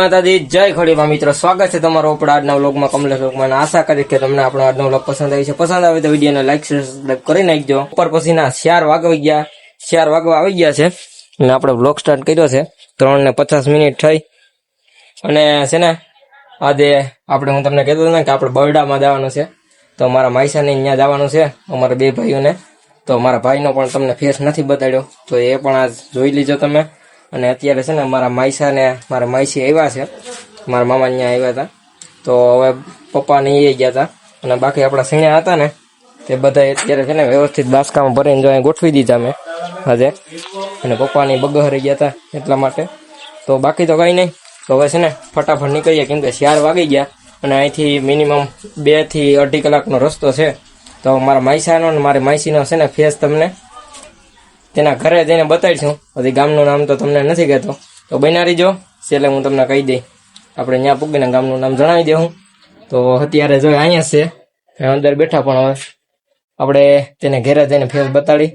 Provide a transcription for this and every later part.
માતાજી, જય ખડીમાં મિત્રો. સ્વાગત છે તમારો આપણા આજના વ્લોગમાં, કમલેશ વ્લોગમાં. આશા કરી કે તમને આપણો આજનો વ્લોગ પસંદ આવી છે. પસંદ આવે તો વિડીયોને લાઈક સબસ્ક્રાઈબ કરી નાખજો. ઉપર પછીના ચાર વાગવા ગયા. ચાર વાગવા આવી ગયા છે. અને આપણે વ્લોગ સ્ટાર્ટ કર્યો છે. ત્રણ ને પચાસ મિનિટ થઈ. અને છે ને, આજે આપણે હું તમને કહેતો હતો ને કે આપણે બરડામાં જવાનું છે. તો મારા માઈસાને ત્યાં જવાનું છે, અમારા બે ભાઈઓને. તો મારા ભાઈનો પણ તમને ફેસ નથી બતાડ્યો. તો એ પણ આજ જોઈ લીજો તમે. અને અત્યારે છે ને મારા માઈસા ને, મારા માયસી આવ્યા છે. મારા મામા અહીંયા આવ્યા હતા. તો હવે પપ્પા ને એ ગયા હતા. અને બાકી આપણા સિણ્યા હતા ને, તે બધા અત્યારે છે ને વ્યવસ્થિત બાસકામાં ભરીને જો ગોઠવી દીધા મેં આજે. અને પપ્પાની બગહરી ગયા હતા એટલા માટે. તો બાકી તો કંઈ નહીં. તો હવે છે ને ફટાફટ નીકળીએ, કેમ કે ચાર વાગી ગયા અને અહીંથી મિનિમમ બેથી અઢી કલાકનો રસ્તો છે. તો મારા માયસાનો ને મારી માયસીનો છે ને ફેસ તમને તેના ઘરે જઈને બતાવીશું. પછી ગામનું નામ તો તમને નથી કહેતો. તો બનારી જો છેલ્લે હું તમને કહી દઈ આપણે ત્યાં પૂગીને ગામનું નામ જણાવી દઉં તો અત્યારે જો અહીંયા છે અંદર બેઠા પણ હવે. આપણે તેને ઘરે જઈને ફેસ બતાડી.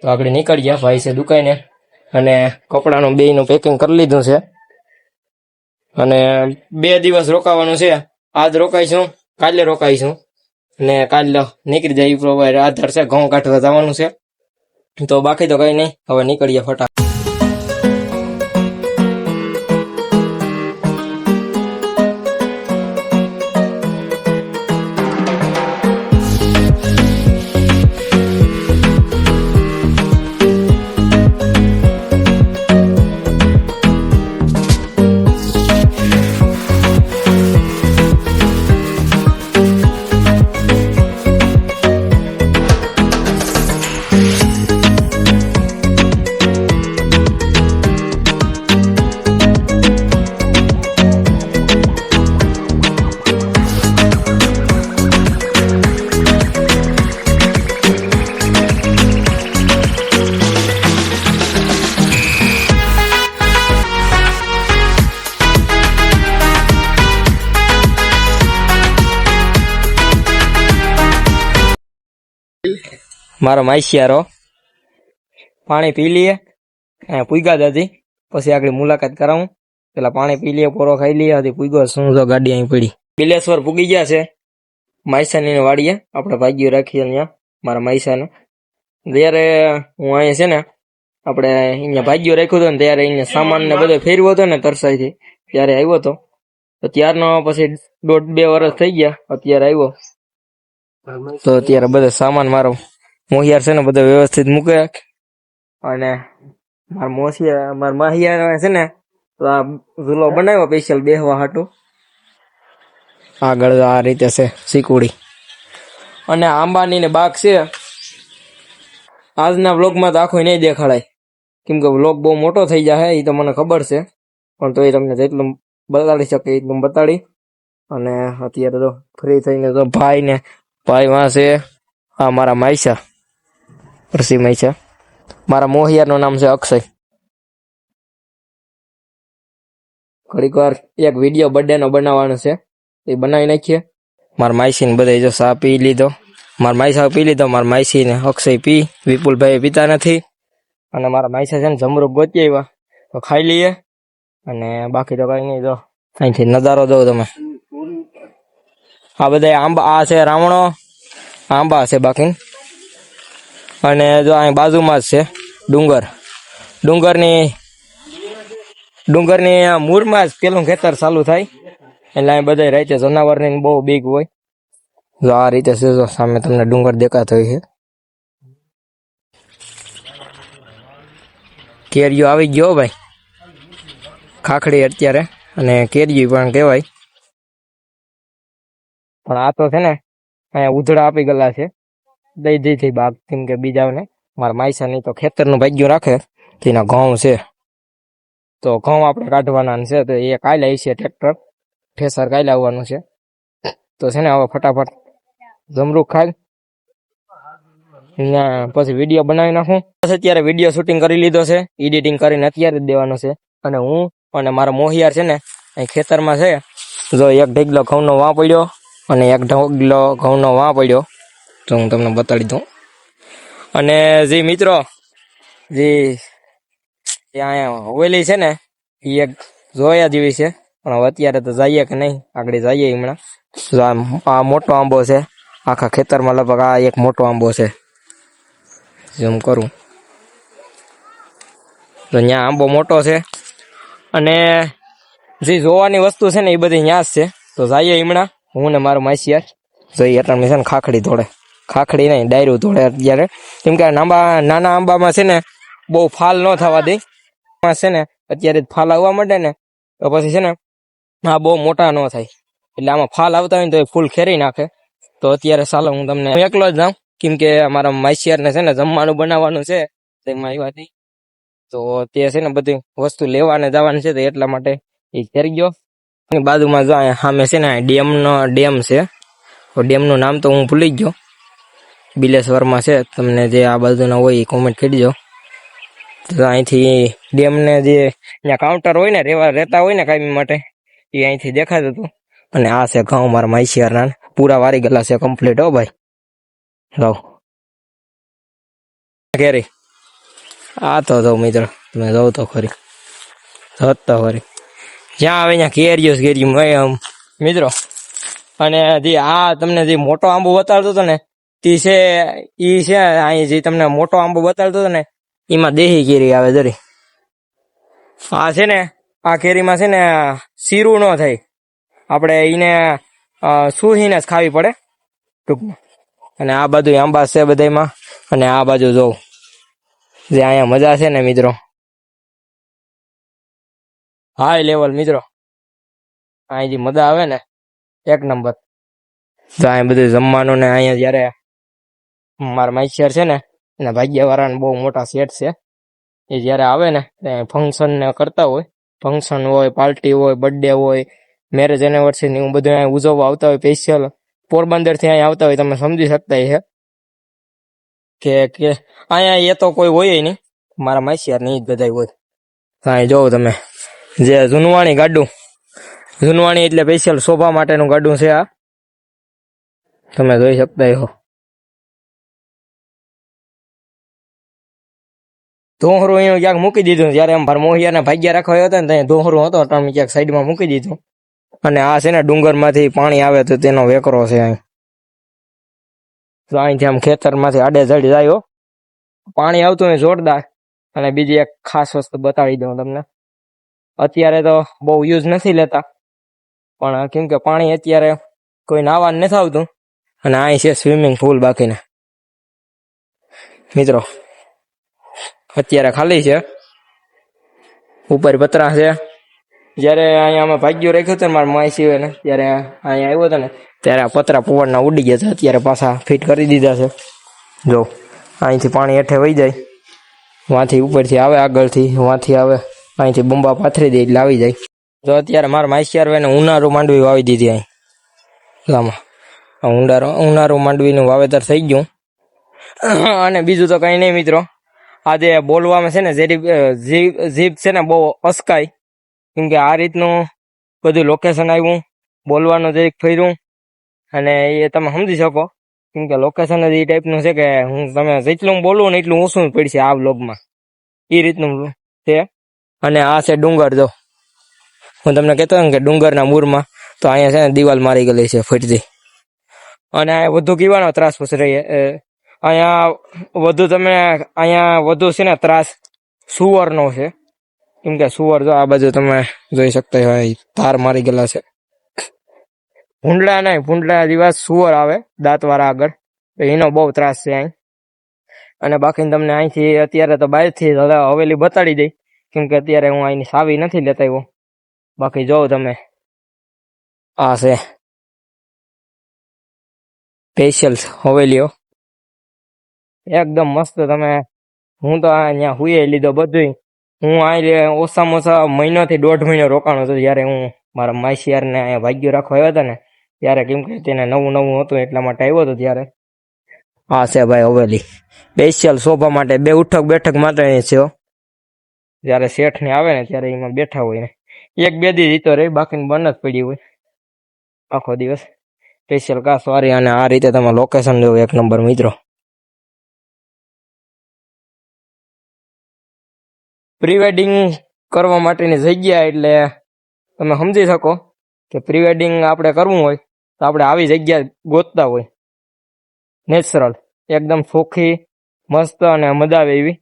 તો આગળ નીકળી ગયા ભાઈ છે દુકાને. અને કપડાનું બેયનું પેકિંગ કરી લીધું છે. અને બે દિવસ રોકાવાનું છે. આજ રોકાઈશું, કાલે રોકાઈશું. ને કાલે નીકળી જાય એ પ્રમાણે આધાર છે, ઘઉં કાઢવા જવાનું છે. તો બાકી તો કઈ નહીં. હવે નીકળીએ ફટા મારો માઈશિયારો. પાણી પી લઈએ. અહીંયા પૂગ્યા દાદી પછી આગળ મુલાકાત કરાવું. પેલા પાણી પી લઈએ, પોરો ખાઈ લઈએ. હજી પૂગ્યો શું તો ગાડી અહીં પડી. બિલેશ્વર પૂગી ગયા છે. માઇસાની વાડીએ. આપણે ભાગ્યું રાખીએ અહીંયા. મારા માઈસાને જ્યારે હું અહીંયા છે ને, આપણે અહીંયા ભાગ્યો રાખ્યું હતું ને, ત્યારે અહીંયા સામાન ને બધો ફેરવ્યો હતો ને, તરસાઈથી. ત્યારે આવ્યો હતો. તો ત્યારનો પછી દોઢ બે વર્ષ થઈ ગયા. અત્યારે આવ્યો. તો અત્યારે બધો સામાન મારો મોહિયાર છે ને બધો વ્યવસ્થિત મૂકે અને મારા મોસિયા મારા માહિયાર છે ને તો આ ઝૂલો બનાવ્યો સ્પેશિયલ બેહવા હાટું. આગળ આ રીતે છે સિકુડી અને આંબાની ને બાગ છે. આજના વ્લોગમાં તો આખો નહીં દેખાડાય. કેમ કે વ્લોગ બહુ મોટો થઈ જાય એ તો મને ખબર છે. પણ તો એ તમને જેટલું બતાડી શકે એટલું બતાડી. અને અત્યારે તો ફ્રી થઈને તો ભાઈ ને ભાઈ વાં છે આ મારા માઈસા. પરસી છે. મારા મોહિયારનું નામ છે અક્ષય. ઘડીક વાર એક વીડિયો બર્થડેનો બનાવવાનો છે. એ બનાવી નાખીએ. મારા માયસીને બધા જો સા પી લીધો. મારા માઈસા પી લીધો. મારા માયસીને અક્ષય પી. વિપુલભાઈ પીતા નથી. અને મારા માયસા છે ને જમરૂક ગોતી આવ્યા. તો ખાઈ લઈએ. અને બાકી તો કઈ નહીં જો. અહીંથી નજારો દો તમે. આ બધા આંબા, આ છે રાવણો. આંબા છે બાકી અને જો અહીં બાજુમાં જ છે, ડુંગર. ડુંગરની ડુંગરની મૂળમાં જ પેલું ખેતર ચાલુ થાય. એટલે અહીં બધા છે. જનાવરની બહુ બીક હોય. જો આ રીતે છે સામે તમને ડુંગર દેખાતો હોય છે. કેરીઓ આવી ગયો ભાઈ. ખાખડી અત્યારે. અને કેરીઓ પણ કહેવાય. પણ આ તો છે ને, અહીંયા ઉધડા આપી ગયેલા છે. દઈ થઈ બાગ કેમ કે બીજાને મારા નહીં તો ખેતરનું ભાગ્યું રાખે, તેના ઘઉં છે. તો ઘઉં આપણે કાઢવાના છે, તો એ કાલે છે, ટ્રેક્ટર, ઠેસર કાલે આવવાનું છે. તો છે ને, હવે ફટાફટ જમરૂખ ના, પછી વીડિયો બનાવી નાખું. બસ અત્યારે વીડિયો શૂટિંગ કરી લીધો છે, એડિટિંગ કરીને અત્યારે જ દેવાનો છે. અને હું અને મારો મોહિયાર છે ને, અહીં ખેતરમાં છે. જો એક ઢગલો ઘઉંનો વાં પડ્યો અને એક ઢગલો ઘઉંનો વાં પડ્યો. તો હું તમને બતાડી દઉં. અને જે મિત્રો, જે અહીંયા હવેલી છે ને એ એક જોયા જેવી છે. પણ હવે અત્યારે તો જઈએ કે નહીં? આગળ જઈએ હમણાં. આ મોટો આંબો છે. આખા ખેતરમાં લગભગ આ એક મોટો આંબો છે. જેમ કરું. તો ત્યાં આંબો મોટો છે. અને જે જોવાની વસ્તુ છે ને, એ બધી જ છે. તો જઈએ હમણાં. હું ને મારો માસિયાર જોઈએ, એટલે છે ને ખાખડી ધોળે. ખાખડી નહીં, ડાયરું તોડે અત્યારે. કેમ કે નાંબા, નાના આંબામાં છે ને, બહુ ફાલ ન થવા દે. છે ને, અત્યારે ફાલ આવવા માંડે ને, તો પછી છે ને, આ બહુ મોટા ન થાય. એટલે આમાં ફાલ આવતા હોય ને તો એ ફૂલ ખેરી નાખે. તો અત્યારે ચાલો હું તમને એકલો જ જાઉં. કેમ કે અમારા માસિયારને છે ને જમવાનું બનાવવાનું છે તેમાં આવ્યા તો તે છે ને બધી વસ્તુ લેવાને જવાની છે, તો એટલા માટે એ ખેરી ગયો. બાજુમાં જો સામે છે ને ડેમનો ડેમ છે. ડેમનું નામ તો હું ભૂલી ગયો. બિલેશ્વરમાં છે, તમને જે આ બાજુના હોય એ કોમેન્ટ કરજો. તો અહીંથી ડેમને જે ત્યાં કાઉન્ટર હોય ને રહેવા રહેતા હોય ને કાયમી માટે, એ અહીંથી દેખાતું હતું. અને આ છે ઘઉં મારા માઈશિયારના પૂરા વારી ગયેલા છે કમ્પ્લીટ હો ભાઈ. રહો કેરી આ તો જો મિત્ર, તમે જવું તો ખરી. તો ખરી. જ્યાં આવે ત્યાં કેરીઓ આમ, મિત્રો. અને જે આ તમને જે મોટો આંબો બતાડતો હતો ને તે છે, ઈ છે અહીં જે તમને મોટો આંબો બતાડતો હતો ને, એમાં દેહી કેરી આવે જરી આ છે ને, આ કેરીમાં છે ને, શીરું ન થાય. આપણે એને સુહીને જ ખાવી પડે. ટૂંકમાં. અને આ બાજુ આંબા છે બધામાં અને આ બાજુ જોઉં જે અહીંયા મજા છે ને, મિત્રો. હાઈ લેવલ મિત્રો. અહીં જે મજા આવે ને, એક નંબર. તો અહીંયા બધું જમવાનું ને, અહીંયા જયારે મારા માઈશિયર છે ને, એના ભાગ્યવાળાને બહુ મોટા સેટ છે. એ જ્યારે આવે ને ફંક્શન ને કરતા હોય ફંક્શન હોય પાર્ટી હોય બર્થડે હોય મેરેજ એનિવર્સરી હું બધું અહીંયા ઉજવવા આવતા હોય સ્પેશિયલ પોરબંદરથી અહીંયા આવતા હોય, તમે સમજી શકતા છે કે કે, અહીંયા એ તો કોઈ હોય નહીં. મારા માસિયાર નહીં જ બધા હોય. અહીં જોવો તમે. જે જુનવાણી ગાડું, જુનવાણી એટલે સ્પેશિયલ શોભા માટેનું ગાડું છે આ. તમે જોઈ શકતા હો ધોહરું અહીંયા ક્યાંક મૂકી દીધું. જયારે એમ મોહિયાને ભાગ્યા રાખવા હતો ને ત્યાં ધોહરું હતો તમે ક્યાંક સાઈડમાં મૂકી દીધું. અને આ છે ને ડુંગરમાંથી પાણી આવે તો તેનો વેકરો છે અહીં. તો અહીંથી આમ ખેતરમાંથી આડે જડી જાય પાણી આવતું હોય જોરદાર. અને બીજી એક ખાસ વસ્તુ બતાવી દઉં તમને. અત્યારે તો બહુ યુઝ નથી લેતા. પણ કેમ કે પાણી અત્યારે કોઈ નાવા નથી આવતું. અને અહીં છે સ્વિમિંગ પુલ બાકીને. મિત્રો અત્યારે ખાલી છે. ઉપર પતરા છે. જ્યારે અહીંયા અમે ભાગ્યો રાખ્યો હતો ને મારા સિવાય ને ત્યારે અહીંયા આવ્યો હતો ને, ત્યારે આ પતરા પવનના ઉડી ગયા છે, અત્યારે પાછા ફિટ કરી દીધા છે. જો, અહીંથી પાણી હેઠે વહી જાય. વાંથી ઉપરથી આવે, આગળથી વાંથી આવે, અહીંથી બંબા પાથરી દે એટલે આવી જાય. તો અત્યારે મારા માસિયાર ને ઉનાળું માંડવી વાવી દીધી અહીં. લામાં ઉંડારો ઉનાળુ માંડવીનું વાવેતર થઈ ગયું. અને બીજું તો કંઈ નહીં મિત્રો. આજે બોલવામાં છે ને જીભ જીભ છે ને, બહુ અસકાય. કેમ કે આ રીતનું બધું લોકેશન આવ્યું, બોલવાનું જરીક ફર્યું. અને એ તમે સમજી શકો, કેમ કે લોકેશન જ એ ટાઈપનું છે કે હું તમે જેટલું બોલું ને એટલું ઓછું પડશે આ બ્લોગમાં એ રીતનું છે. અને આ છે ડુંગર, જો. હું તમને કહેતો ને કે ડુંગરના મૂરમાં, તો અહીંયા છે ને દિવાલ મારી ગયેલી છે ફટતી અને આ વધુ કીવાનો ત્રાસ પછી રહી અહીંયા વધુ તમે અહીંયા વધુ છે ને ત્રાસ સુવરનો છે. કેમ કે સુવર જો આ બાજુ તમે જોઈ શકતા હોય તાર મારી ગયેલા છે. ભૂંડલા નહીં, ભૂંડલા દિવસ સુવર આવે, દાંતવાળા આગળ. એનો બહુ ત્રાસ છે અહીં. અને બાકી તમને અહીંથી અત્યારે તો બહારથી હવે હવેલી બતાડી દઈ. કેમ કે અત્યારે હું અહીંની સાવી નથી લેતા આવ્યો. બાકી જોઉં તમે. આ છે. સ્પેશિયલ હવેલીઓ. એકદમ મસ્ત તમે, હું તો અહીંયા હુએ લીધો બધું હું અહીં ઓછામાં ઓછા મહિનોથી દોઢ મહિનો રોકાણો હતો જ્યારે હું મારા માસિયારને અહીંયા ભાગ્યો રાખવા આવ્યા હતા ને, ત્યારે કેમ કે તેને નવું નવું હતું એટલા માટે આવ્યો હતો ત્યારે. હા છે ભાઈ હવેલી સ્પેશિયલ શોભા માટે બે ઉઠક બેઠક માટે છે હો. જ્યારે શેઠ ને આવે ને ત્યારે એમાં બેઠા હોય ને. એક બે દી જીતો રહી બાકી બંધ જ પડી હોય. આખો દિવસ. સ્પેશિયલ કા સોરી, અને આ રીતે તમે લોકેશન જોવો, એક નંબર મિત્રો. પ્રી વેડિંગ કરવા માટેની જગ્યા એટલે તમે સમજી શકો કે પ્રિવેડિંગ આપણે કરવું હોય તો આપણે આવી જગ્યા ગોતતા હોય. નેચરલ એકદમ ચોખ્ખી મસ્ત અને મજા આવે એવી.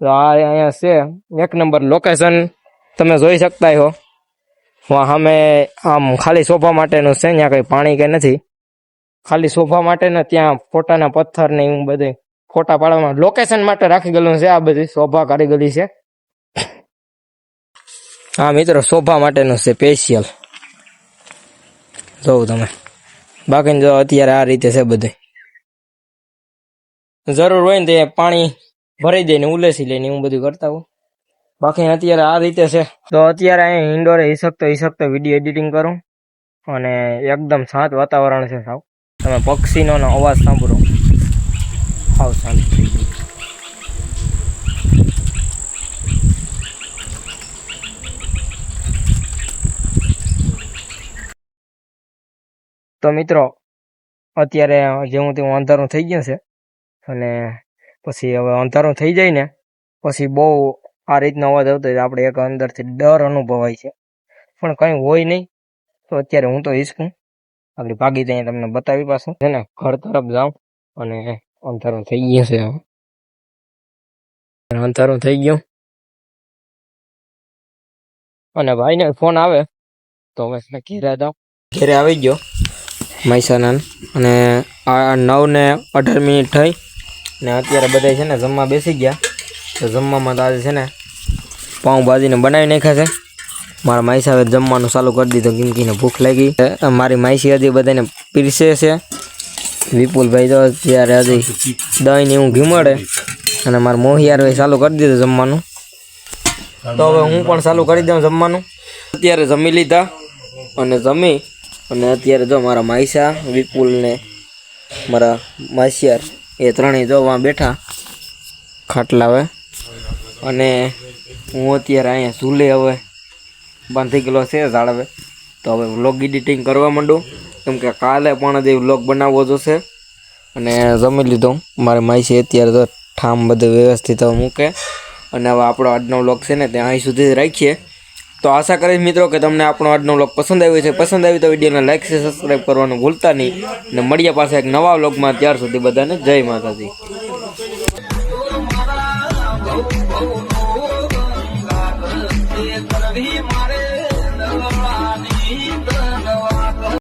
તો આ અહીંયા છે એક નંબર લોકેશન તમે જોઈ શકતા હો. સામે આમ ખાલી સોફા માટેનું છે, ત્યાં કંઈ પાણી કે નથી. ખાલી સોફા માટે ને ત્યાં ફોટાના પથ્થર ને એવું બધું ફોટા પાડવામાં. લોકેશન માટે રાખી ગયેલું છે આ બધી. શોભા કારીગરી છે. હા, મિત્રો, શોભા માટેનું છે સ્પેશિયલ જોવું તમે. બાકી જો અત્યારે આ રીતે છે બધું. જરૂર હોય ને તે પાણી ભરી દઈને ઉલેસી લઈને હું બધું કરતા હોઉં બાકી અત્યારે આ રીતે છે. તો અત્યારે અહીં ઇન્ડોરે હિસકતો હિસકતો વીડિયો એડિટિંગ કરું. અને એકદમ શાંત વાતાવરણ છે સાવ. તમે પક્ષીનો અવાજ સાંભળો. સાવ શાંત તો મિત્રો, અત્યારે જેવું તેવું અંધારું થઈ ગયું છે અને પછી હવે અંધારું થઈ જાય ને, પછી બહુ આ રીતનો અવાજ આવતો હોય આપણે એક અંદરથી ડર અનુભવાય છે. પણ કંઈ હોય નહીં, તો અત્યારે હું તો ઈચ્છું આપણી ભાગી ત્યાં તમને બતાવી પાછું. છે ને, ઘર તરફ જાઉં અને અંધારું થઈ ગયું છે અંધારું થઈ ગયું. અને ભાઈને ફોન આવે, તો હવે ઘેરે જાઉં ઘેરે આવી ગયો. મહેસાણા અને આ નવ ને અઢાર મિનિટ થઈ. ને અત્યારે બધા છે ને જમવા બેસી ગયા. તો જમવામાં તો આજે છે ને પાઉંભાજીને બનાવી નાખ્યા છે. મારા માઈસી હવે જમવાનું ચાલુ કરી દીધું કિંમકીને ભૂખ લાગી. મારી માઈસી હજી બધાને પીરસે છે. વિપુલભાઈ તો અત્યારે હજી દહીં ને એવું ઘીમડે. અને મારા મોહિયાર ભાઈ ચાલુ કરી દીધું જમવાનું. તો હવે હું પણ ચાલુ કરી દઉં જમવાનું. અત્યારે જમી લીધા. અને જમી અને અત્યારે જો મારા માયસા વિપુલ ને મારા માસિયાર, એ ત્રણેય જો વાં બેઠા ખાટલા હવે. અને હું અત્યારે અહીંયા ઝૂલે હવે. બાંધી ગયેલો છે ઝાડવે તો હવે વ્લોગ એડિટિંગ કરવા માંડું. કેમ કે કાલે પણ જે વ્લોગ બનાવવો જોશે અને જમી લીધો મારે માઈસી અત્યારે તો ઠામ બધું વ્યવસ્થિત મૂકે. અને હવે આપણો આજનો વ્લોગ છે ને ત્યાં અહીં સુધી જ રાખીએ. તો આશા કરીશ મિત્રો કે તમને આપણો આજનો વ્લોગ પસંદ આવ્યો છે. પસંદ આવી તો વિડીયોને લાઇક છે સબસ્ક્રાઈબ કરવાનું ભૂલતા નહીં. અને મળીએ પાસે એક નવા વ્લોગમાં ત્યાર સુધી બધાને જય માતાજી.